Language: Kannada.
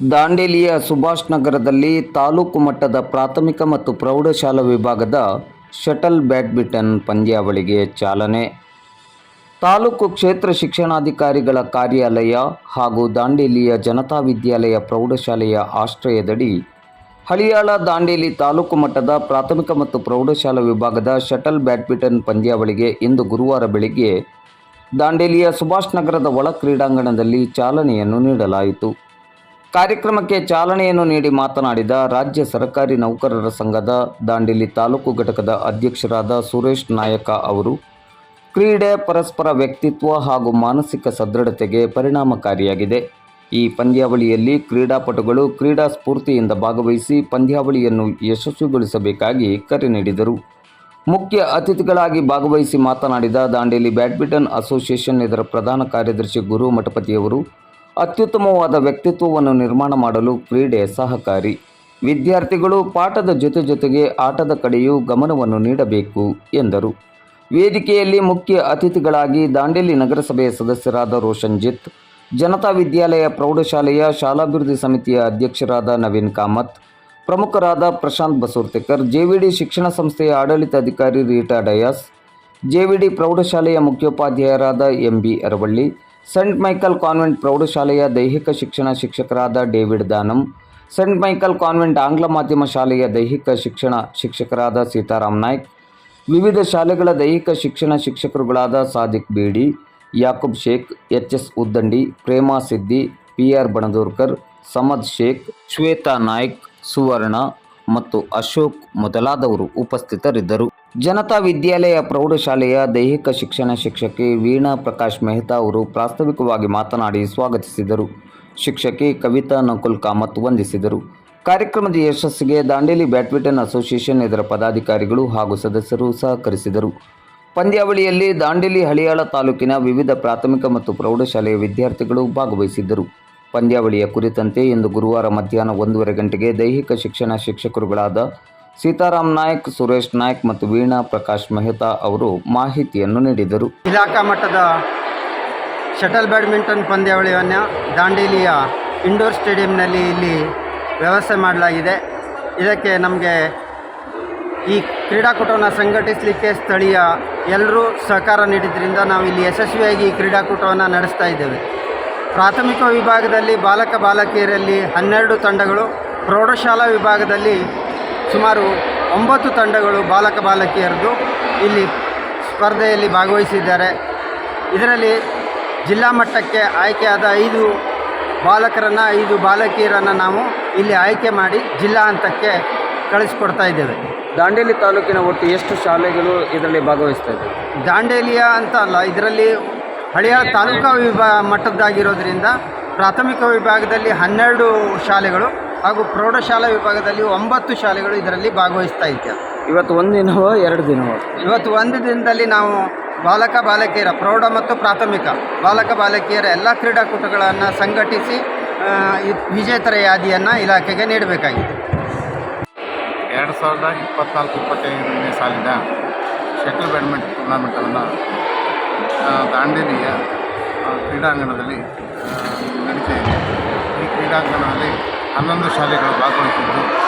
ದಾಂಡೇಲಿಯ ಸುಭಾಷ್ ನಗರದಲ್ಲಿ ತಾಲೂಕು ಮಟ್ಟದ ಪ್ರಾಥಮಿಕ ಮತ್ತು ಪ್ರೌಢಶಾಲಾ ವಿಭಾಗದ ಶಟಲ್ ಬ್ಯಾಡ್ಮಿಂಟನ್ ಪಂದ್ಯಾವಳಿಗೆ ಚಾಲನೆ. ತಾಲೂಕು ಕ್ಷೇತ್ರ ಶಿಕ್ಷಣಾಧಿಕಾರಿಗಳ ಕಾರ್ಯಾಲಯ ಹಾಗೂ ದಾಂಡೇಲಿಯ ಜನತಾ ವಿದ್ಯಾಲಯ ಪ್ರೌಢಶಾಲೆಯ ಆಶ್ರಯದಡಿ ಹಳಿಯಾಳ ದಾಂಡೇಲಿ ತಾಲೂಕು ಮಟ್ಟದ ಪ್ರಾಥಮಿಕ ಮತ್ತು ಪ್ರೌಢಶಾಲಾ ವಿಭಾಗದ ಶಟಲ್ ಬ್ಯಾಡ್ಮಿಂಟನ್ ಪಂದ್ಯಾವಳಿಗೆ ಇಂದು ಗುರುವಾರ ಬೆಳಗ್ಗೆ ದಾಂಡೇಲಿಯ ಸುಭಾಷ್ ನಗರದ ಒಳ ಕ್ರೀಡಾಂಗಣದಲ್ಲಿ ಚಾಲನೆಯನ್ನು ನೀಡಲಾಯಿತು. ಕಾರ್ಯಕ್ರಮಕ್ಕೆ ಚಾಲನೆಯನ್ನು ನೀಡಿ ಮಾತನಾಡಿದ ರಾಜ್ಯ ಸರ್ಕಾರಿ ನೌಕರರ ಸಂಘದ ದಾಂಡೇಲಿ ತಾಲೂಕು ಘಟಕದ ಅಧ್ಯಕ್ಷರಾದ ಸುರೇಶ್ ನಾಯಕ ಅವರು, ಕ್ರೀಡೆ ಪರಸ್ಪರ ವ್ಯಕ್ತಿತ್ವ ಹಾಗೂ ಮಾನಸಿಕ ಸದೃಢತೆಗೆ ಪರಿಣಾಮಕಾರಿಯಾಗಿದೆ. ಈ ಪಂದ್ಯಾವಳಿಯಲ್ಲಿ ಕ್ರೀಡಾಪಟುಗಳು ಕ್ರೀಡಾ ಸ್ಫೂರ್ತಿಯಿಂದ ಭಾಗವಹಿಸಿ ಪಂದ್ಯಾವಳಿಯನ್ನು ಯಶಸ್ವಿಗೊಳಿಸಬೇಕಾಗಿ ಕರೆ ನೀಡಿದರು. ಮುಖ್ಯ ಅತಿಥಿಗಳಾಗಿ ಭಾಗವಹಿಸಿ ಮಾತನಾಡಿದ ದಾಂಡೇಲಿ ಬ್ಯಾಡ್ಮಿಂಟನ್ ಅಸೋಸಿಯೇಷನ್ ಇದರ ಪ್ರಧಾನ ಕಾರ್ಯದರ್ಶಿ ಗುರು ಮಠಪತಿಯವರು ಅತ್ಯುತ್ತಮವಾದ ವ್ಯಕ್ತಿತ್ವವನ್ನು ನಿರ್ಮಾಣ ಮಾಡಲು ಕ್ರೀಡೆ ಸಹಕಾರಿ. ವಿದ್ಯಾರ್ಥಿಗಳು ಪಾಠದ ಜೊತೆ ಜೊತೆಗೆ ಆಟದ ಕಡೆಯೂ ಗಮನವನ್ನು ನೀಡಬೇಕು, ಎಂದರು. ವೇದಿಕೆಯಲ್ಲಿ ಮುಖ್ಯ ಅತಿಥಿಗಳಾಗಿ ದಾಂಡೇಲಿ ನಗರಸಭೆಯ ಸದಸ್ಯರಾದ ರೋಷನ್ ಜಿತ್ ಜನತಾ ವಿದ್ಯಾಲಯ ಪ್ರೌಢಶಾಲೆಯ ಶಾಲಾಭಿವೃದ್ಧಿ ಸಮಿತಿಯ ಅಧ್ಯಕ್ಷರಾದ ನವೀನ್ ಕಾಮತ್, ಪ್ರಮುಖರಾದ ಪ್ರಶಾಂತ್ ಬಸೂರ್ತಿಕರ್, ಜೆವಿಡಿ ಶಿಕ್ಷಣ ಸಂಸ್ಥೆಯ ಆಡಳಿತಾಧಿಕಾರಿ ರೀಟಾ ಡಯಾಸ್, ಜೆವಿಡಿ ಪ್ರೌಢಶಾಲೆಯ ಮುಖ್ಯೋಪಾಧ್ಯಾಯರಾದ MB Aravalli Saint Michael convent ಪ್ರೌಢಶಾಲೆಯ ದೈಹಿಕ ಶಿಕ್ಷಣ ಶಿಕ್ಷಕರಾದ David Danam Saint Michael convent ಆಂಗ್ಲ ಮಾಧ್ಯಮ ಶಾಲೆಯ ದೈಹಿಕ ಶಿಕ್ಷಣ ಶಿಕ್ಷಕರಾದ ಸೀತಾರಾಮ್ ನಾಯ್ಕ್, ವಿವಿಧ ಶಾಲೆಗಳ ದೈಹಿಕ ಶಿಕ್ಷಣ ಶಿಕ್ಷಕರುಗಳಾದ Sadiq Bedi, Yakub Shaikh, H S Uddandi, Prema Siddi P R Banadurkar, Samad Shaikh, Shweta Naik, Suvarna ಮತ್ತು ಅಶೋಕ್ ಮೊದಲಾದವರು ಉಪಸ್ಥಿತರಿದ್ದರು. ಜನತಾ ವಿದ್ಯಾಲಯ ಪ್ರೌಢಶಾಲೆಯ ದೈಹಿಕ ಶಿಕ್ಷಣ ಶಿಕ್ಷಕಿ ವೀಣಾ ಪ್ರಕಾಶ್ ಮೆಹ್ತಾ ಅವರು ಪ್ರಾಸ್ತಾವಿಕವಾಗಿ ಮಾತನಾಡಿ ಸ್ವಾಗತಿಸಿದರು. ಶಿಕ್ಷಕಿ ಕವಿತಾ ನಕುಲ್ ಕಾಮತ್ ವಂದಿಸಿದರು. ಕಾರ್ಯಕ್ರಮದ ಯಶಸ್ಸಿಗೆ ದಾಂಡೇಲಿ ಬ್ಯಾಡ್ಮಿಂಟನ್ ಅಸೋಸಿಯೇಷನ್ ಇದರ ಪದಾಧಿಕಾರಿಗಳು ಹಾಗೂ ಸದಸ್ಯರು ಸಹಕರಿಸಿದರು. ಪಂದ್ಯಾವಳಿಯಲ್ಲಿ ದಾಂಡೇಲಿ ಹಳಿಯಾಳ ತಾಲೂಕಿನ ವಿವಿಧ ಪ್ರಾಥಮಿಕ ಮತ್ತು ಪ್ರೌಢಶಾಲೆಯ ವಿದ್ಯಾರ್ಥಿಗಳು ಭಾಗವಹಿಸಿದ್ದರು. ಪಂದ್ಯಾವಳಿಯ ಕುರಿತಂತೆ ಇಂದು ಗುರುವಾರ ಮಧ್ಯಾಹ್ನ ಒಂದೂವರೆ ಗಂಟೆಗೆ ದೈಹಿಕ ಶಿಕ್ಷಣ ಶಿಕ್ಷಕರುಗಳಾದ ಸೀತಾರಾಮ್ ನಾಯ್ಕ್, ಸುರೇಶ್ ನಾಯಕ್ ಮತ್ತು ವೀಣಾ ಪ್ರಕಾಶ್ ಮೆಹ್ತಾ ಅವರು ಮಾಹಿತಿಯನ್ನು ನೀಡಿದರು. ಇಲಾಖಾ ಮಟ್ಟದ ಶಟಲ್ ಬ್ಯಾಡ್ಮಿಂಟನ್ ಪಂದ್ಯಾವಳಿಯನ್ನು ದಾಂಡೇಲಿಯ ಇಂಡೋರ್ ಸ್ಟೇಡಿಯಂನಲ್ಲಿ ಇಲ್ಲಿ ವ್ಯವಸ್ಥೆ ಮಾಡಲಾಗಿದೆ. ಇದಕ್ಕೆ ನಮಗೆ ಈ ಕ್ರೀಡಾಕೂಟವನ್ನು ಸಂಘಟಿಸಲಿಕ್ಕೆ ಸ್ಥಳೀಯ ಎಲ್ಲರೂ ಸಹಕಾರ ನೀಡಿದ್ರಿಂದ ನಾವು ಇಲ್ಲಿ ಯಶಸ್ವಿಯಾಗಿ ಈ ಕ್ರೀಡಾಕೂಟವನ್ನು ನಡೆಸ್ತಾ ಇದ್ದೇವೆ. ಪ್ರಾಥಮಿಕ ವಿಭಾಗದಲ್ಲಿ ಬಾಲಕ ಬಾಲಕಿಯರಲ್ಲಿ ಹನ್ನೆರಡು ತಂಡಗಳು ಪ್ರೌಢಶಾಲಾ ವಿಭಾಗದಲ್ಲಿ ಸುಮಾರು ಒಂಬತ್ತು ತಂಡಗಳು ಬಾಲಕ ಬಾಲಕಿಯರದು ಇಲ್ಲಿ ಸ್ಪರ್ಧೆಯಲ್ಲಿ ಭಾಗವಹಿಸಿದ್ದಾರೆ. ಇದರಲ್ಲಿ ಜಿಲ್ಲಾ ಮಟ್ಟಕ್ಕೆ ಆಯ್ಕೆಯಾದ ಐದು ಬಾಲಕರನ್ನು ಐದು ಬಾಲಕಿಯರನ್ನು ನಾವು ಇಲ್ಲಿ ಆಯ್ಕೆ ಮಾಡಿ ಜಿಲ್ಲಾ ಹಂತಕ್ಕೆ ಕಳಿಸ್ಕೊಡ್ತಾ ಇದ್ದೇವೆ. ದಾಂಡೇಲಿ ತಾಲೂಕಿನ ಒಟ್ಟು ಎಷ್ಟು ಶಾಲೆಗಳು ಇದರಲ್ಲಿ ಭಾಗವಹಿಸ್ತಾ ಇದ್ದಾರೆ ದಾಂಡೇಲಿಯ ಅಂತ ಅಲ್ಲ ಇದರಲ್ಲಿ ಹಳೆಯ ತಾಲೂಕಾ ವಿಭಾ ಮಟ್ಟದ್ದಾಗಿರೋದ್ರಿಂದ ಪ್ರಾಥಮಿಕ ವಿಭಾಗದಲ್ಲಿ ಹನ್ನೆರಡು ಶಾಲೆಗಳು ಹಾಗೂ ಪ್ರೌಢಶಾಲಾ ವಿಭಾಗದಲ್ಲಿ ಒಂಬತ್ತು ಶಾಲೆಗಳು ಇದರಲ್ಲಿ ಭಾಗವಹಿಸ್ತಾ ಇದೆ ಇವತ್ತು ಒಂದು ದಿನವೋ ಎರಡು ದಿನವೋ? ಇವತ್ತು ಒಂದು ದಿನದಲ್ಲಿ ನಾವು ಬಾಲಕ ಬಾಲಕಿಯರ ಪ್ರೌಢ ಮತ್ತು ಪ್ರಾಥಮಿಕ ಬಾಲಕ ಬಾಲಕಿಯರ ಎಲ್ಲ ಕ್ರೀಡಾಕೂಟಗಳನ್ನು ಸಂಘಟಿಸಿ ವಿಜೇತರ ಯಾದಿಯನ್ನು ಇಲಾಖೆಗೆ ನೀಡಬೇಕಾಗಿದೆ. ಎರಡು ಸಾವಿರದ ಇಪ್ಪತ್ನಾಲ್ಕು ಇಪ್ಪತ್ತೈದನೇ ಸಾಲಿನ ಶಟಲ್ ಬ್ಯಾಡ್ಮಿಂಟನ್ ಟೂರ್ನಾಮೆಂಟನ್ನು ದಾಂಡೇಲಿಯ ಕ್ರೀಡಾಂಗಣದಲ್ಲಿ ನಡೀತಾ ಇದೆ. ಈ ಕ್ರೀಡಾಂಗಣದಲ್ಲಿ ಹನ್ನೊಂದು ಶಾಲೆಗಳು ಭಾಗವಹಿಸಿದ್ದು